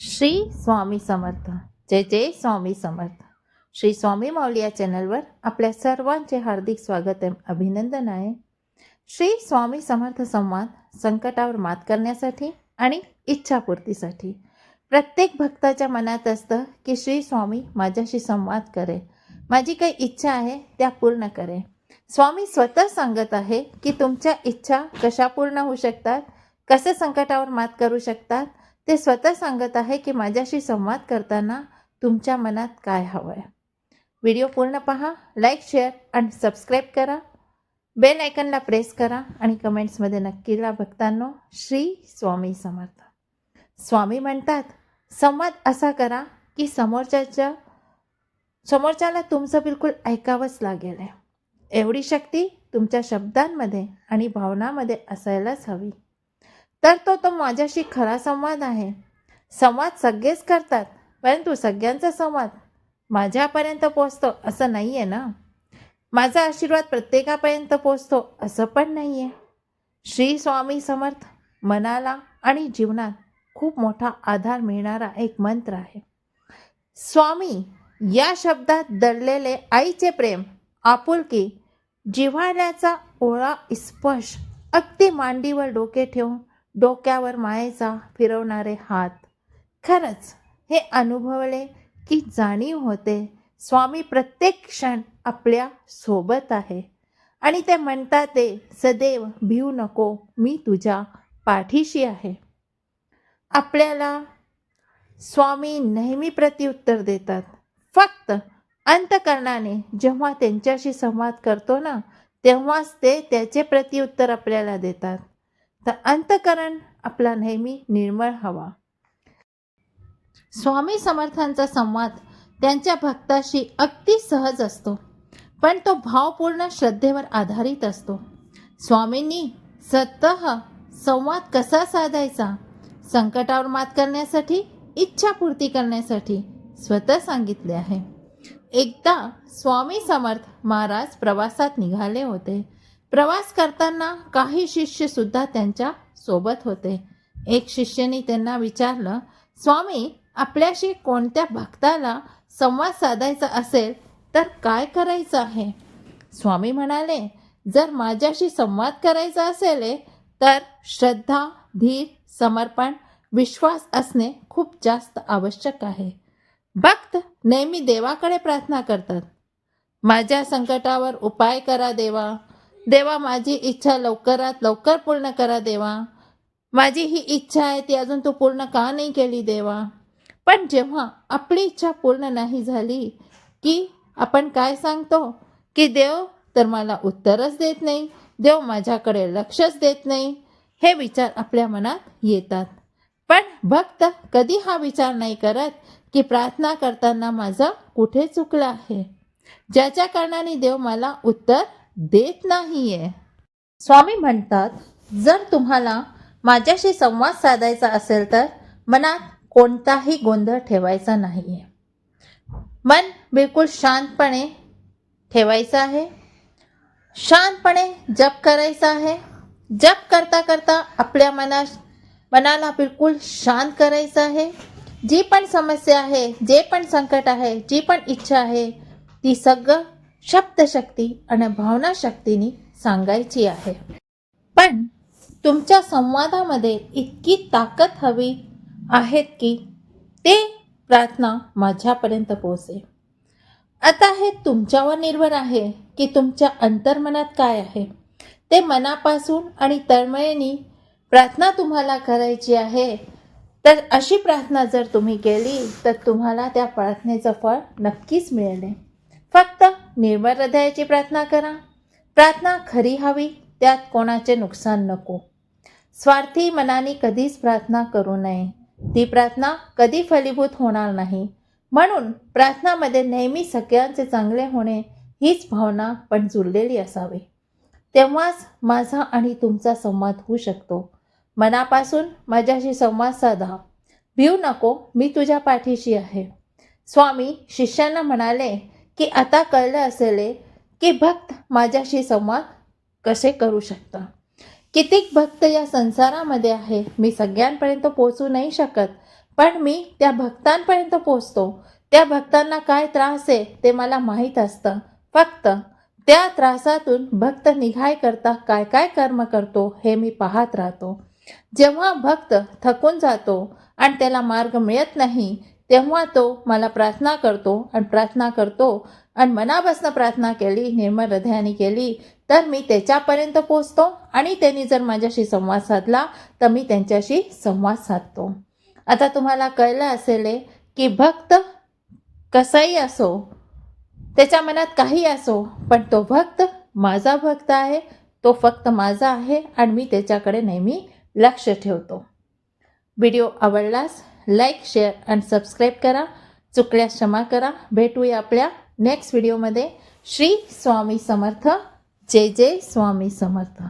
श्री स्वामी समर्थ. जय जय स्वामी समर्थ. श्री स्वामी माऊली या चॅनलवर आपल्या सर्वांचे हार्दिक स्वागत आहे अभिनंदन आहे. श्री स्वामी समर्थ संवाद संकटावर मात करण्यासाठी आणि इच्छापूर्तीसाठी. प्रत्येक भक्ताच्या मनात असतं की श्री स्वामी माझ्याशी संवाद करे माझी काही इच्छा आहे त्या पूर्ण करे स्वामी स्वतः सांगत आहे की तुमच्या इच्छा कशा पूर्ण होऊ शकतात? कसे संकटावर मात करू शकतात? ते स्वतः सांगत आहे की माझ्याशी संवाद करताना तुमच्या मनात काय हवं आहे व्हिडिओ पूर्ण पहा लाईक शेअर आणि सबस्क्राईब करा. बेल आयकनला प्रेस करा आणि कमेंट्समध्ये नक्कीला भक्तांनो. श्री स्वामी समर्थ. स्वामी म्हणतात संवाद असा करा की समोरच्याच्या समोरच्याला तुमचं बिलकुल ऐकावंच लागेल. आहे एवढी शक्ती तुमच्या शब्दांमध्ये आणि भावनामध्ये असायलाच हवी. तर तो तो माझ्याशी खरा संवाद आहे. संवाद सगळेच करतात परंतु सगळ्यांचा संवाद माझ्यापर्यंत पोचतो असं नाही आहे ना? माझा आशीर्वाद प्रत्येकापर्यंत पोचतो असं पण नाही आहे श्री स्वामी समर्थ मनाला आणि जीवनात खूप मोठा आधार मिळणारा एक मंत्र आहे. स्वामी या शब्दात दडलेले आईचे प्रेम आपुलकी जिव्हाळ्याचा ओळा स्पर्श अगदी मांडीवर डोके ठेवून डोक्यावर मायेचा फिरवणारे हात. खरंच हे अनुभवले की जाणीव होते स्वामी प्रत्येक क्षण आपल्यासोबत आहे. आणि ते म्हणतात ते सदैव भिवू नको मी तुझ्या पाठीशी आहे. आपल्याला स्वामी नेहमी प्रत्युत्तर देतात. फक्त अंतकरणाने जेव्हा त्यांच्याशी संवाद करतो ना तेव्हाच ते त्याचे प्रत्युत्तर आपल्याला देतात. तर अंतकरण आपला नेहमी निर्मळ हवा. स्वामी समर्थांचा संवाद त्यांच्या भक्ताशी अगदी सहज असतो पण तो भावपूर्ण श्रद्धेवर आधारित असतो. स्वामींनी स्वतः संवाद कसा साधायचा संकटावर मात करण्यासाठी इच्छापूर्ती करण्यासाठी स्वतः सांगितले आहे. एकदा स्वामी समर्थ महाराज प्रवासात निघाले होते. प्रवास करताना काही शिष्य सुद्धा त्यांच्यासोबत होते. एक शिष्याने त्यांना विचारलं स्वामी आपल्याशी कोणत्या भक्ताला संवाद साधायचा असेल तर काय करायचं आहे? स्वामी म्हणाले जर माझ्याशी संवाद करायचा असेल तर श्रद्धा धीर समर्पण विश्वास असणे खूप जास्त आवश्यक आहे. भक्त नेहमी देवाकडे प्रार्थना करतात. माझ्या संकटावर उपाय करा देवा. देवा माझी इच्छा लवकरात लवकर पूर्ण करा देवा. माझी ही इच्छा आहे ती अजून तू पूर्ण का नाही केली देवा? पण जेव्हा आपली इच्छा पूर्ण नाही झाली की आपण काय सांगतो? की देव तर मला उत्तरच देत नाही. देव माझ्याकडे लक्षच देत नाही. हे विचार आपल्या मनात येतात. पण भक्त कधी हा विचार नाही करत की प्रार्थना करताना माझं कुठे चुकलं आहे? ज्याच्या कारणाने देव मला उत्तर देत नाहीये. स्वामी म्हणतात जर तुम्हाला माझ्याशी संवाद साधायचा असेल तर मनात कोणताही गोंधळ ठेवायचा नाहीये. मन बिलकुल शांतपणे ठेवायचं आहे. शांतपणे जप करायचा आहे. जप करता करता आपल्या मना मनाला बिलकुल शांत करायचं आहे. जी पण समस्या आहे जे पण संकट आहे जी पण इच्छा आहे ती सगळं शब्दशक्ती आणि भावनाशक्तीने सांगायची आहे. पण तुमच्या संवादामध्ये इतकी ताकद हवी आहेत की ते प्रार्थना माझ्यापर्यंत पोहोचे आता हे तुमच्यावर निर्भर आहे की तुमच्या अंतर्मनात काय आहे. ते मनापासून आणि तळमळीने प्रार्थना तुम्हाला करायची आहे. तर अशी प्रार्थना जर तुम्ही केली तर तुम्हाला त्या प्रार्थनेचं फळ नक्कीच मिळेल. फक्त निर्मळ हृदयाची प्रार्थना करा. प्रार्थना खरी हवी त्यात कोणाचे नुकसान नको. स्वार्थी मनाने कधीच प्रार्थना करू नये. ती प्रार्थना कधी फलीभूत होणार नाही. म्हणून प्रार्थनामध्ये नेहमी सगळ्यांचे चांगले होणे हीच भावना पण जुळलेली असावी. तेव्हाच माझा आणि तुमचा संवाद होऊ शकतो. मनापासून माझ्याशी संवाद साधा. भिऊ नको मी तुझ्या पाठीशी आहे. स्वामी शिष्यांना म्हणाले की आता कळलं असेल की भक्त माझ्याशी संवाद कसे करू शकता कितीक भक्त या संसारामध्ये आहे मी सगळ्यांपर्यंत पोचू नाही शकत पण मी त्या भक्तांपर्यंत पोचतो त्या भक्तांना काय त्रास आहे ते मला माहीत असतं. फक्त त्या त्रासातून भक्त निघाय करता काय काय कर्म करतो हे मी पाहत राहतो. जेव्हा भक्त थकून जातो आणि त्याला मार्ग मिळत नाही तेव्हा तो मला प्रार्थना करतो आणि प्रार्थना करतो आणि मनापासून प्रार्थना केली निर्मळ हृदयाने केली तर मी त्याच्यापर्यंत पोचतो आणि त्यांनी जर माझ्याशी संवाद साधला तर मी त्यांच्याशी संवाद साधतो. आता तुम्हाला कळलं असेल की भक्त कसाही असो त्याच्या मनात काही असो पण तो भक्त माझा भक्त आहे तो फक्त माझा आहे आणि मी त्याच्याकडे नेहमी लक्ष ठेवतो. व्हिडिओ आवडलास लाईक शेअर आणि सबस्क्राईब करा. चुकल्या क्षमा करा. भेटूया आपल्या नेक्स्ट व्हिडिओमध्ये श्री स्वामी समर्थ. जय जय स्वामी समर्थ.